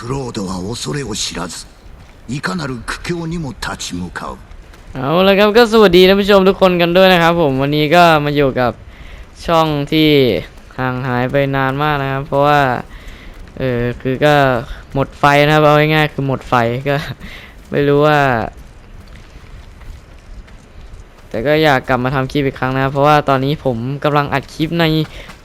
クロードは恐れを知らずいかなる苦境にも立ち向かう เอาละครับก็สวัสดีท่านผู้ชมทุกคนกันด้วยนะครับผมวันนี้ก็มาอยู่กับช่องที่ห่างหายไปนานมากนะครับ เพราะว่าเออคือก็หมดไฟนะครับเอาง่ายๆคือหมดไฟก็ ไม่รู้ว่า แต่ก็อยากกลับมาทำคลิปอีกครั้งนะครับเพราะว่าตอนนี้ผมกำลังอัดคลิปใน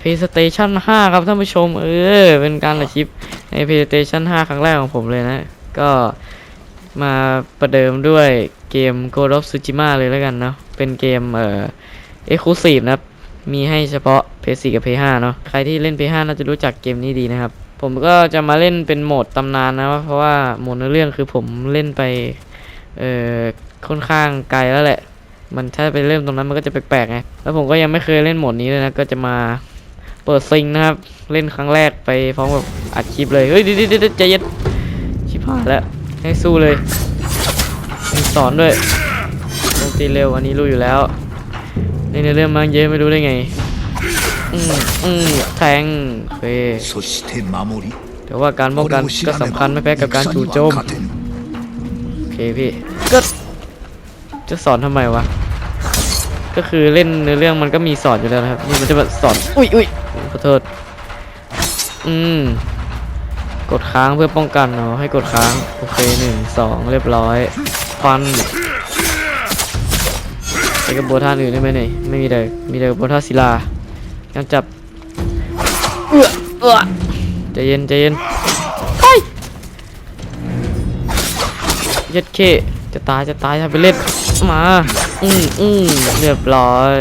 PlayStation 5 ครับท่านผู้ชม เออ เป็นการอัดคลิปใน PlayStation 5 ครั้งแรกของผมเลยนะ ก็มาประเดิมด้วยเกม Ghost of Tsushima เลยแล้วกันเนาะ เป็นเกมเอ่อ Exclusive นะครับ มีให้เฉพาะ PS4 กับ PS5 เนาะ ใครที่เล่น PS5 น่าจะรู้จักเกมนี้ดีนะครับ ผมก็จะมาเล่นเป็นโหมดตำนานนะ เพราะว่าโหมดเนื้อเรื่องคือผมเล่นไปเอ่อค่อนข้างไกลแล้วแหละ มันถ้าไปเริ่มตรงนั้นมันก็จะแปลกๆไง แล้วผมก็ยังไม่เคยเล่นโหมดนี้เลยนะ ก็จะมา เปิดซิงนะครับ เล่นครั้งแรกไปพร้อมแบบอัดคลิปเลย เฮ้ยดิดิดิใจเย็นชิบหายแล้ว ให้สู้เลยสอนด้วยโจตีเร็วอันนี้รู้อยู่แล้วในเรื่องมันเยอะไม่รู้ได้ไง อืมอืแทงเฮ้ยแต่ว่าการป้องกันก็สำคัญไม่แพ้กับการจู่โจม โอเคพี่ ก็จะสอนทำไมวะ ก็คือเล่นในเรื่องมันก็มีสอนอยู่แล้วนะครับ นี่มันจะแบบสอน อุ้ยอุ้ย อโทษ อืม กดค้างเพื่อป้องกันเนาะให้กดค้าง โอเคหนึ่งสองเรียบร้อย ฟันใช้กระบวนท่าอื่นได้ไหมเนี่ยไม่มีเลยมีแต่กระบวนท่าศิลายังจับเอื้อเอื้อใจเย็นใจเย็นไปเย็ดเคจะตายจะตายทำไปเล่นมา อืมอืมเรียบร้อย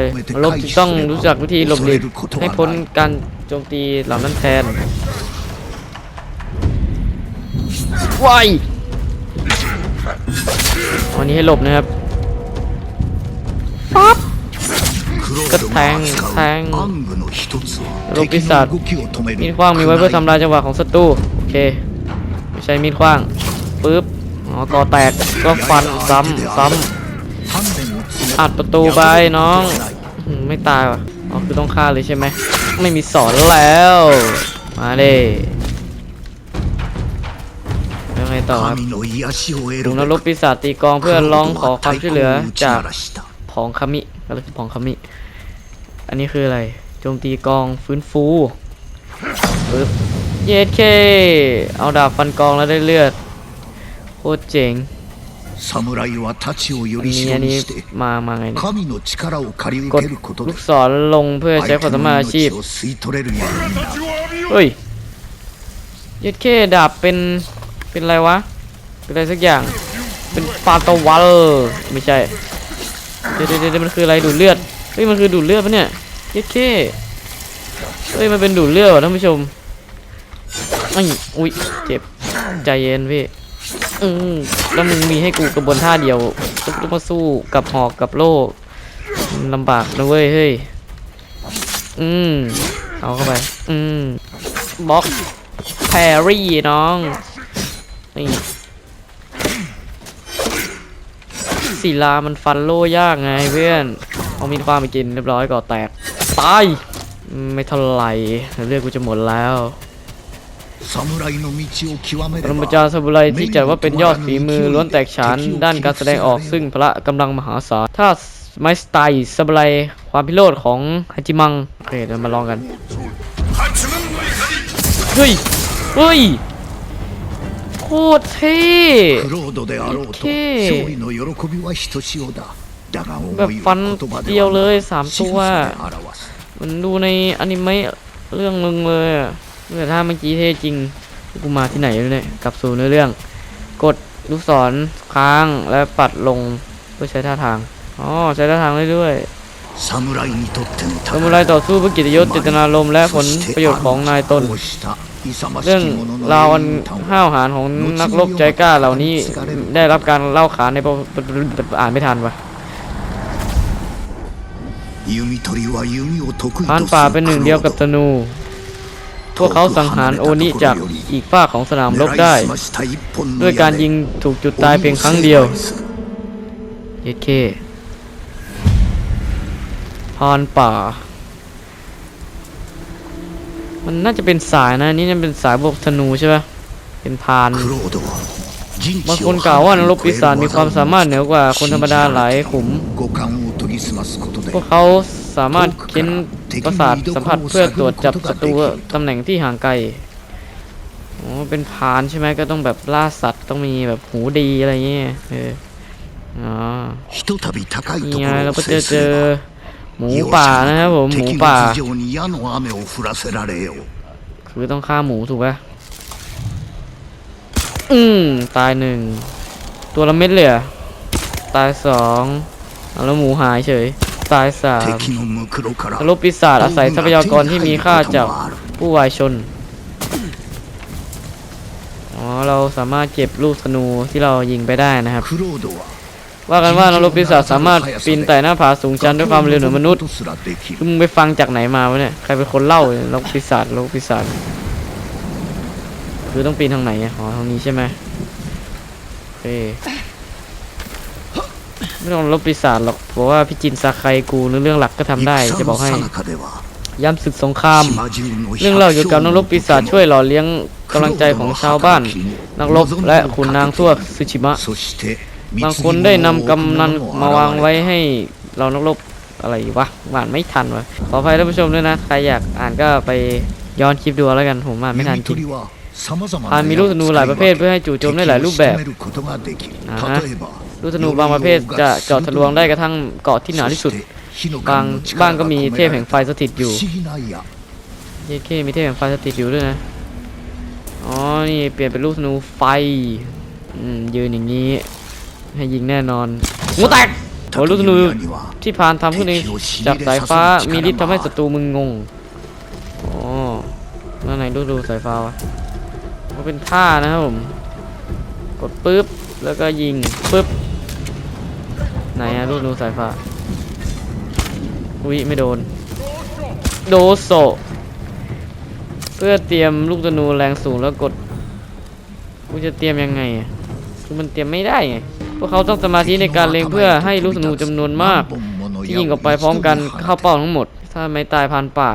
ลบต้องรู้จักวิธีหลบหลีกให้พ้นการโจมตีเหล่านั้นแทนวายวันนี้ให้หลบนะครับป๊อปก็แทงแทงโลบิสัตมีดขว้างมีไว้เพื่อทำลายจังหวะของศัตรูโอเคไม่ใช่มีดขว้างปึ๊บอ๋อกอแตกก็ฟันซ้ำซ้ำ อัดประตูไปน้องไม่ตายวะอ๋อคือต้องฆ่าเลยใช่ไหมไม่มีสอนแล้ว มาเลยยังไงต่อคถุงนรกปีศาจตีกองเพื่อร้องขอความช่วยเหลือจากผองคามิอะไรคือผองคามิ อันนี้คืออะไรโจมตีกองฟื้นฟูปึ๊บเยสเคเอาดาบฟันกองแล้วได้เลือดโคตรเจ๋ง 侍は太刀をよ อัน り นี้ 代 อัน に นี้ して มามาไงเนี่ย 神の力を借り ก 受 ด けることで ลูกศรลงเพื่อใช้ความสามารถอาชีพ を吸い取れるようになる เฮ้ยยัดเคดาบเป็น เป็นอะไรวะ เป็นอะไรสักอย่าง เป็นฟาตาวัลไม่ใช่ เดี๋ยวเดี๋ยวเดี๋ยวมันคืออะไรดูดเลือด เฮ้ยมันคือดูดเลือดปะเนี่ยยัดเคเฮ้ยมันเป็นดูดเลือดว่ะท่านผู้ชมไอ้ยอุ้ยเจ็บ ใจเย็นพี่ อืมแล้วมึงมีให้กูกระบวนท่าเดียวต้องมาสู้กับหอกกับโล่ลำบากนะเว้ยเฮ้ยอืมเอาเข้าไป อืมบล็อกแพรี่น้องนี่ศิลามันฟันโล่ยากไงเพื่อนเอามีดควาไปกินเรียบร้อยก่อแตกตายไม่เท่าไหร่เรื่องกูจะหมดแล้ว ปรมาจารย์ซาบุไรที่จัดว่าเป็นยอดฝีมือล้วนแตกฉานด้านการแสดงออกซึ่งพระกำลังมหาศาลถ้าไม่สไตล์ซาบุไรความพิโรธของฮัจิมังโอเคเดี๋ยวมาลองกันเฮ้ยเฮ้ยโคตรเท่เท่แบบฟันเดียวเลยสามตัวมันดูในอนิเมะเรื่องหนึ่งเลย เมื่อถ้าเมื่อกี้เท่จริงกูมาที่ไหนเนี่ยกลับสู่เนื้อเรื่อง กดลูกศรค้างและปัดลงเพื่อใช้ท่าทางอ๋อใช้ท่าทางเรื่อยๆซามูไรต่อสู้เพื่อกิจยศจิตนารมและผลประโยชน์ของนายตน เรื่องราวอันห้าวหาญของนักรบใจกล้าเหล่านี้ได้รับการเล่าขานในอ่านไม่ทันวะพันป่าเป็นหนึ่งเดียวกับธนู พวกเขาสังหารโอนิจากอีกฝ้าของสนามรบได้ ด้วยการยิงถูกจุดตายเพียงครั้งเดียวเยเคพานป่า มันน่าจะเป็นสายนะนี่น่าเป็นสายบกธนูใช่ไหมเป็นพานบางคนกล่าวว่านรกปีศาจมีความสามารถเหนือกว่าคนธรรมดาหลายขุม พวกเขา สามารถเค้นประสาทสัมผัสเพื่อตรวจจับศัตรูตำแหน่งที่ห่างไกลอ๋อเป็นพานใช่ไหมก็ต้องแบบล่าสัตว์ต้องมีแบบหูดีอะไรเงี้ยเอออ๋อนี่ไงเราก็เจอเจอหมูป่านะครับผมหมูป่าคือต้องฆ่าหมูถูกไหมอืมตายหนึ่งตัวละเม็ดเลยตายสองแล้วหมูหายเฉย สายสามลบปีศาจอาศัยทรัพยากรที่มีค่าจากผู้วายชน อ๋อ เราสามารถเก็บลูกธนูที่เรายิงไปได้นะครับ ว่ากันว่านรกปีศาจสามารถปีนแต่หน้าผาสูงชันด้วยความเร็วเหนือมนุษย์มึงไปฟังจากไหนมาวะเนี่ย ใครเป็นคนเล่านรกปีศาจนรกปีศาจ คือต้องปีนทางไหนอ๋อ ทางนี้ใช่ไหมโอเค ไม่ต้องลบปีศาจหรอกเพราะว่าพี่จินซาไคกูหรืเรื่องหลักก็ทำได้จะบอกให้ย้ำศึกสงคราม เรื่องเล่าเกี่ยวกับนักลบปีศาจช่วยหล่อเลี้ยงกำลังใจของชาวบ้าน นักลบและขุนนางทั่วซูชิมะ บางคนได้นำกำนันมาวางไว้ให้เรานักลบอะไรวะอ่านไม่ทันวะขออภัยท่านผู้ชมด้วยนะ ใครอยากอ่านก็ไปย้อนคลิปดูแล้วกันผมอ่านไม่ทันจริงพานมีลูกธนูหลายประเภทเพื่อให้จู่โจมได้หลายรูปแบบอ่า ลูกธนูบางประเภทจะเจาะทะลวงได้กระทั่งเกาะที่หนาที่สุด บางบ้างก็มีเทพแห่งไฟสถิตอยู่เยเคมีเทพแห่งไฟสถิตอยู่ด้วยนะ อ๋อ นี่เปลี่ยนเป็นลูกธนูไฟยืนอย่างนี้ ให้ยิงแน่นอนงูแตกโอ้ลูกธนูที่พานทำขึ้นเองจากสายฟ้ามีฤทธิ์ทำให้ศัตรูมึงงงอ๋อแล้วไหนลูกธนูสายฟ้าวะมันเป็นท่านะครับผม กดปึ๊บ แล้วก็ยิงปึ๊บ ไหนอะรูดรูสายฟ้าอุ้ยไม่โดน โดโซเพื่อเตรียมลูกธนูแรงสูงแล้วกดกูจะเตรียมยังไงคือมันเตรียมไม่ได้ไงพวกเขาต้องสมาธิในการเล็งเพื่อให้ลูกธนูจำนวนมาก ที่ยิงออกไปพร้อมกันเข้าเป้าทั้งหมด ถ้าไม่ตายพันป่า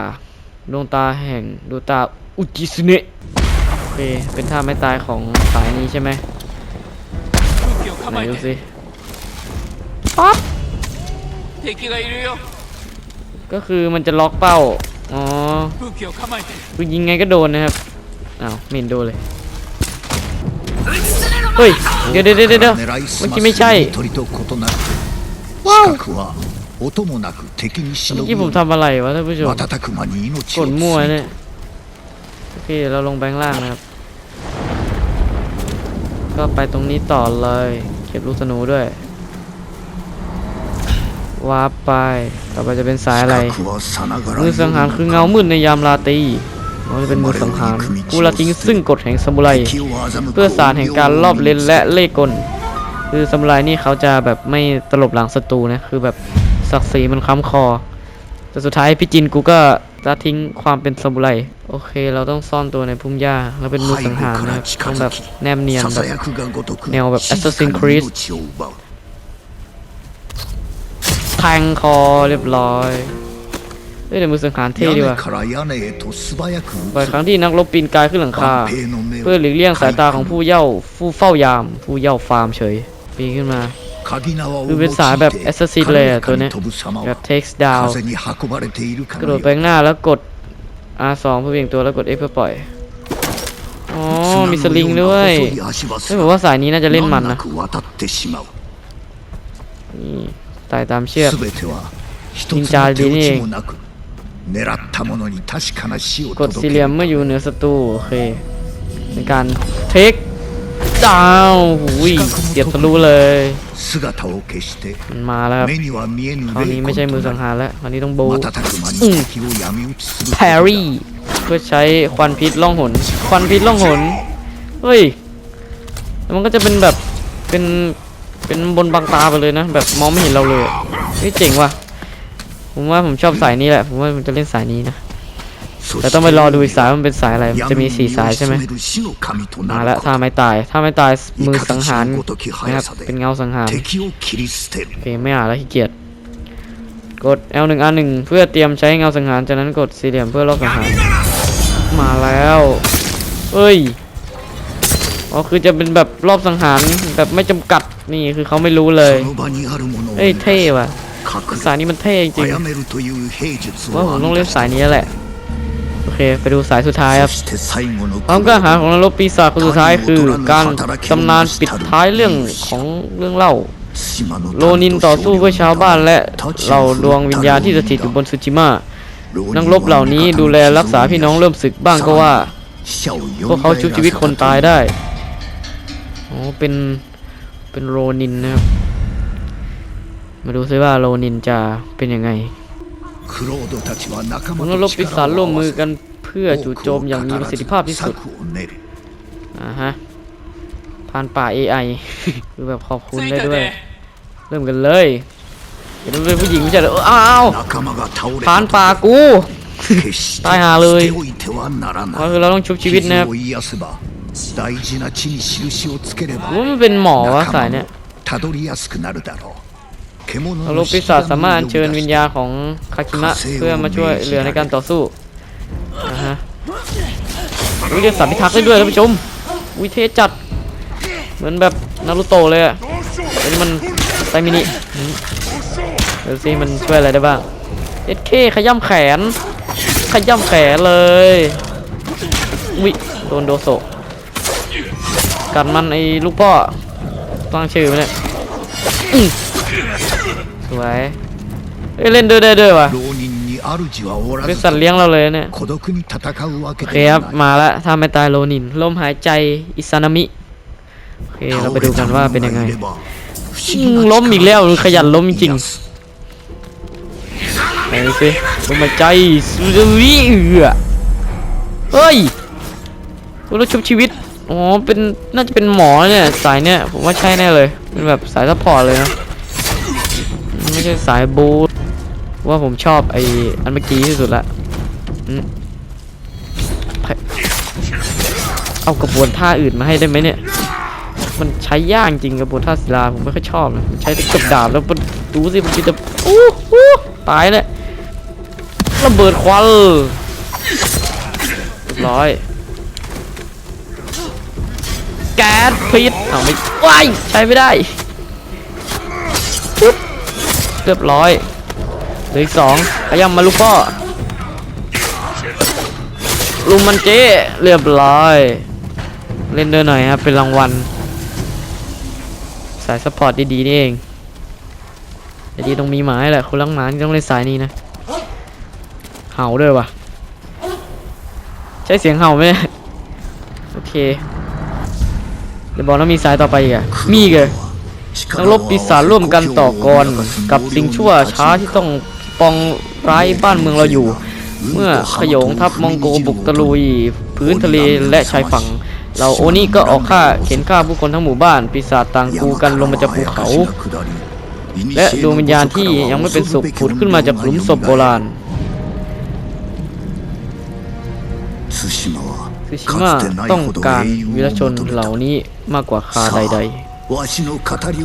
ดวงตาแห่งดวงตาอุจิสุเนะโอเคเป็นท่าไม่ตายของสายนี้ใช่ไหมไหนดูสิปั๊บ 敵がいるよ ก็คือมันจะล็อกเป้า อ๋อ 武器を構えて คือยิงไงก็โดนนะครับ อ้าวไม่เห็นโดนเลย เฮ้ย เดี๋ยวเดี๋ยวเดี๋ยวเดี๋ยวเมื่อกี้ไม่ใช่ 鳥と異なる ว้าว 視覚は音もなく敵にし เมื่ の อ ぐ กี้ผมทำอะไรวะท่านผู้ชม 瞬く間に命 ก を ดมั่ว つい เนี่ย โอเค เราลงแบงค์ล่างนะครับ ก็ไปตรงนี้ต่อเลย เก็บลูกธนูด้วย วาร์ไป ต่อไปจะเป็นสายอะไร มือสังหารคือเงามืดในยามราตรีมันจะเป็นมือสังหารกูลาจิงซึ่งกฎแห่งสมุไรเพื่อสารแห่งการรอบเล่นและเล่กล คือสมุไรนี่เขาจะแบบไม่ตลบหลังศัตรูนะ คือแบบศักดิ์ศรีมันค้ำคอ แต่สุดท้ายพี่จินกูก็ละทิ้งความเป็นสมุไรโอเค เราต้องซ่อนตัวในพุ่มหญ้า แล้วเป็นมือสังหารนะครับต้องแบบแนมเนียนแบบแนวแบบ Assassin's Creed แทงคอเรียบร้อยเฮ้ยแต่มือสังหารเท่ดีว่ะบ่อยครั้งที่นักรบปีนกายขึ้นหลังคา เพื่อหลีกเลี่ยงสายตาของผู้เย่าผู้เฝ้ายาม ผู้เย่าฟาร์มเฉยปีนขึ้นมาคือเป็นสายแบบแอสซัสซีเลยตัวนี้แบบเทคดาวกระโดดไปหน้าแล้วกด R2 เพื่อเบี่ยงตัวแล้วกด F เพื่อปล่อยอ๋อมีสลิงด้วยไม่บอกว่าสายนี้น่าจะเล่นมันนะนี่ ตายตามเชือกนินจาดีนี่กดสี่เหลี่ยมเมื่ออยู่เหนือศัตรูโอเคในการเทคดาวหุยเสียบทะลุเลยมันมาแล้วครคราวนี้ไม่ใช่มือสังหารแล้วคราวนี้ต้องโบแพรี่เพื่อใช้ควันพิษล่องหน ควันพิษล่องหนเฮ้ยแล้วมันก็จะเป็นแบบเป็น เป็นบนบางตาไปเลยนะ แบบมองไม่เห็นเราเลยนี่เจ๋งว่ะผมว่าผมชอบสายนี้แหละ ผมว่าผมจะเล่นสายนี้นะ แต่ต้องไปรอดูอีกสายมันเป็นสายอะไรจะมีสี่สายใช่ไหมมาแล้วถ้าไม่ตาย ถ้าไม่ตายมือสังหารนะครับ เป็นเงาสังหารโอเคไม่อ่านแล้วขี้เกียจ กด L1 R1 เพื่อเตรียมใช้เงาสังหาร จากนั้นกดสี่เหลี่ยมเพื่อลอกสังหาร มาแล้วเอ้ย อ๋อคือจะเป็นแบบรอบสังหารแบบไม่จำกัด นี่คือเขาไม่รู้เลยเอ้ยเท่ว่ะสายนี้มันเท่จริงว่าผมต้องเล่นสายนี้แหละโอเคไปดูสายสุดท้ายครับความกล้าหาของนรกปีศาจคนสุดท้ายคือการตำนานปิดท้ายเรื่องของเรื่องเล่าโลนินต่อสู้เพื่อชาวบ้านและเหล่าดวงวิญญาณที่สถิตอยู่บนซูจิมะนักรบเหล่านี้ดูแลรักษาพี่น้องเริ่มศึกบ้างก็ว่าพวกเขาชุบชีวิตคนตายได้อ๋อเป็น เป็นโรนินนะครับ มาดูซิว่าโรนินจะเป็นยังไงพวกนับปีศาจร่วมมือกันเพื่อจู่โจมอย่างมีประสิทธิภาพที่สุดอ่าฮะผ่านป่า AI คือแบบขอบคุณได้ด้วย เริ่มกันเลยเดี๋ยเป็นผู้หญิงไม่ใช่เหรออ้าวผ่านป่ากูตายหาเลยเพราะคือเราต้องชุบชีวิตนะครับ 大事な地に印をつければ ว่ามันเป็นหมอวะสายเนี้ย たどりやすくなるだろう獣 นร の กปีศาจสามารถอัญเชิญวิญญาณของคาคิมะเพื่อมาช่วยเหลือในการต่อสู้นะฮะวิเรียกสัตว์พิทักษ์ได้ด้วยท่านผู้ชมวิเทจัด เหมือนแบบนารูโตะเลยอะแต่นี่มันไซมินิอืมเดี๋ยวซิมันช่วยอะไรได้บ้างเอสเคขย้ำแขน ขย้ำแขนเลยวิโดนโดโซะ กัดมันไอ้ลูกพ่อตั้งชื่อมันเลยสวยเล่นด้วยได้ด้วยวะบริษัทเลี้ยงเราเลยเนี่ยโอเคครับมาแล้วถ้าไม่ตายโลนินลมหายใจอิซานามิโอเคเราไปดูกันว่าเป็นยังไงล้มอีกแล้วขยันล้มจริงไหนสิลมหายใจสุดวิเฮ้ยกูต้องชุบชีวิต อ๋อเป็นน่าจะเป็นหมอเนี่ยสายเนี่ยผมว่าใช่แน่เลย เป็นแบบสายซัพพอร์ตเลยนะไม่ใช่สายบูว่าผมชอบไออันเมื่อกี้ที่สุดละเอากระบวนท่าอื่นมาให้ได้ไหมเนี่ย มันใช้ยากจริงกระบวนท่าศิลาผมไม่ค่อยชอบนะใช้ต่กับดาบแล้วมันดูสิมันจะอู้หูตายเลยระเบิดควันร้อย แก๊สพิษเอาไม่ว้ายใช้ไม่ได้ปึ๊บเรียบร้อยเหลืออีกสองขยำมาลูกพ่อลุมมันเจ๊เรียบร้อย เล่นด้วยหน่อยครับเป็นรางวัล สายซัพพอร์ตดีๆนี่เองแต่ดีต้องมีหมาแหละคนรักหมานี่ต้องเล่นสายนี้นะ เห่าด้วยวะใช้เสียงเห่าไหมโอเค ดี๋ยวบอกแล้วมีสายต่อไปอีกอะมีอีกเหรอนักรบปีศาจร่วมกันต่อกรกับสิ่งชั่วช้าที่ต้องปองร้ายบ้านเมืองเราอยู่ เมื่อขยงทัพมองโกบุกตะลุย พื้นทะเลและชายฝั่ง เราโอนี่ก็ออกฆ่าเข็นฆ่าผู้คนทั้งหมู่บ้าน ปีศาจต่างกูกันลงมาจากภูเขา และดวงวิญญาณที่ยังไม่เป็นสุขผุดขึ้นมาจากหลุมศพโบราณ ซูชิมะต้องการวีรชนเหล่านี้มากกว่าข้าใดๆ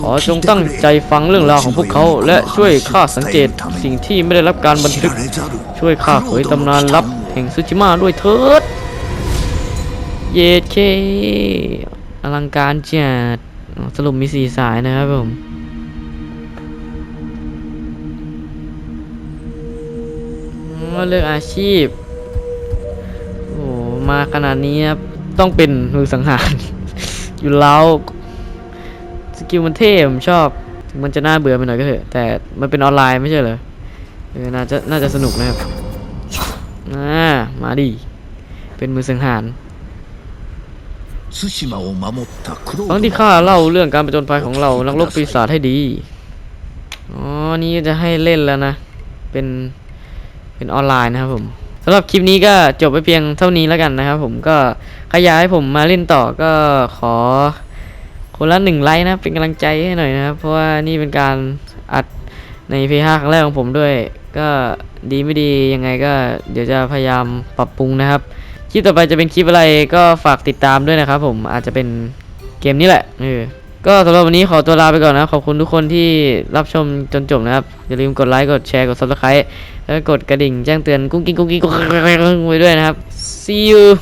ขอจงตั้งใจฟังเรื่องราวของพวกเขา และช่วยข้าสังเกตสิ่งที่ไม่ได้รับการบันทึก ช่วยข้าเผยตำนานลับแห่งซูชิมะด้วยเถิด เยเคอลังการจัดสรุปมีสี่สายนะครับผมเลือกอาชีพ มาขนาดนี้ครับต้องเป็นมือสังหาร อยู่แล้วสกิลมันเท่ผมชอบ มันจะน่าเบื่อไปหน่อยก็เถอะ แต่มันเป็นออนไลน์ไม่ใช่เหรอเออน่าจะน่าจะสนุกนะครับอ่ามาดีเป็นมือสังหารตอนที่ข้าเล่าเรื่องการประจนภัยของเรานักรบปีศาจให้ดี อ๋อ นี่จะให้เล่นแล้วนะ เป็น เป็นออนไลน์นะครับผม สำหรับคลิปนี้ก็จบไปเพียงเท่านี้แล้วกันนะครับ ผมก็ใครอยากให้ผมมาเล่นต่อก็ขอคนละหนึ่งไลค์นะเป็นกำลังใจให้หน่อยนะครับเพราะว่านี่เป็นการอัดใน P5 ครั้งแรกของผมด้วย ก็ดีไม่ดียังไงก็เดี๋ยวจะพยายามปรับปรุงนะครับคลิปต่อไปจะเป็นคลิปอะไรก็ฝากติดตามด้วยนะครับ ผมอาจจะเป็นเกมนี้แหละเออ ก็สำหรับวันนี้ขอตัวลาไปก่อนนะ ขอบคุณทุกคนที่รับชมจนจบนะครับ อย่าลืมกดไลค์กดแชร์กด subscribe แล้วกดกระดิ่งแจ้งเตือนกุ้งกิ้งกุ้งกิ้งกุ้งกิ้งไว้ด้วยนะครับ see you